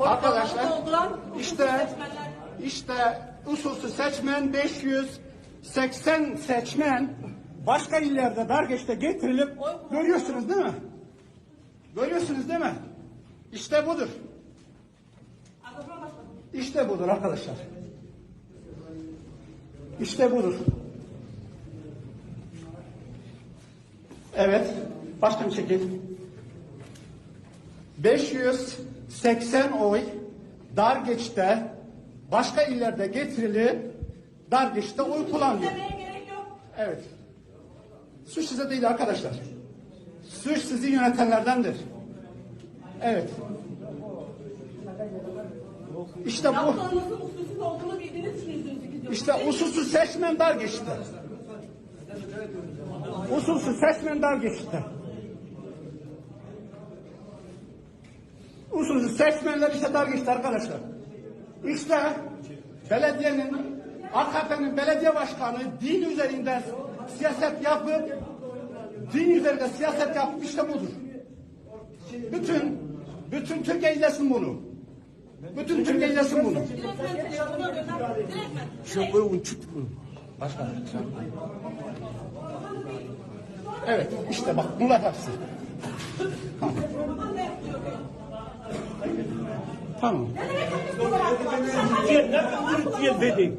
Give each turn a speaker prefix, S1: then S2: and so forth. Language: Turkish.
S1: Arkadaşlar işte işte usulsüz seçmen 580 seçmen başka illerde Dargeç'te getirilip görüyorsunuz değil mi? Görüyorsunuz değil mi? İşte budur. İşte budur arkadaşlar. İşte budur. Evet. Başkan çekil. 580 oy Dargeç'te başka illerde getirilip Dargeç'te oy kullanıyor. Evet. Suç size değil arkadaşlar. Suç sizi yönetenlerdendir. Evet. İşte bu. İşte usulsüz seçmen dar geçti. Usulsüz seçmen dar geçti. Usulsüz seçmenler işte dar geçti arkadaşlar. İşte belediyenin AKP'nin belediye başkanı din üzerinden siyaset yapıp din üzerinde siyaset yapıp işte budur. Bütün bütün Türkiye izlesin bunu. Bütün Türkiye izlesin bunu.
S2: Şu bu uçuk bu. Başka.
S1: Evet işte bak bunlar hepsi. Tamam.
S2: Türkiye ne Türkiye dedi?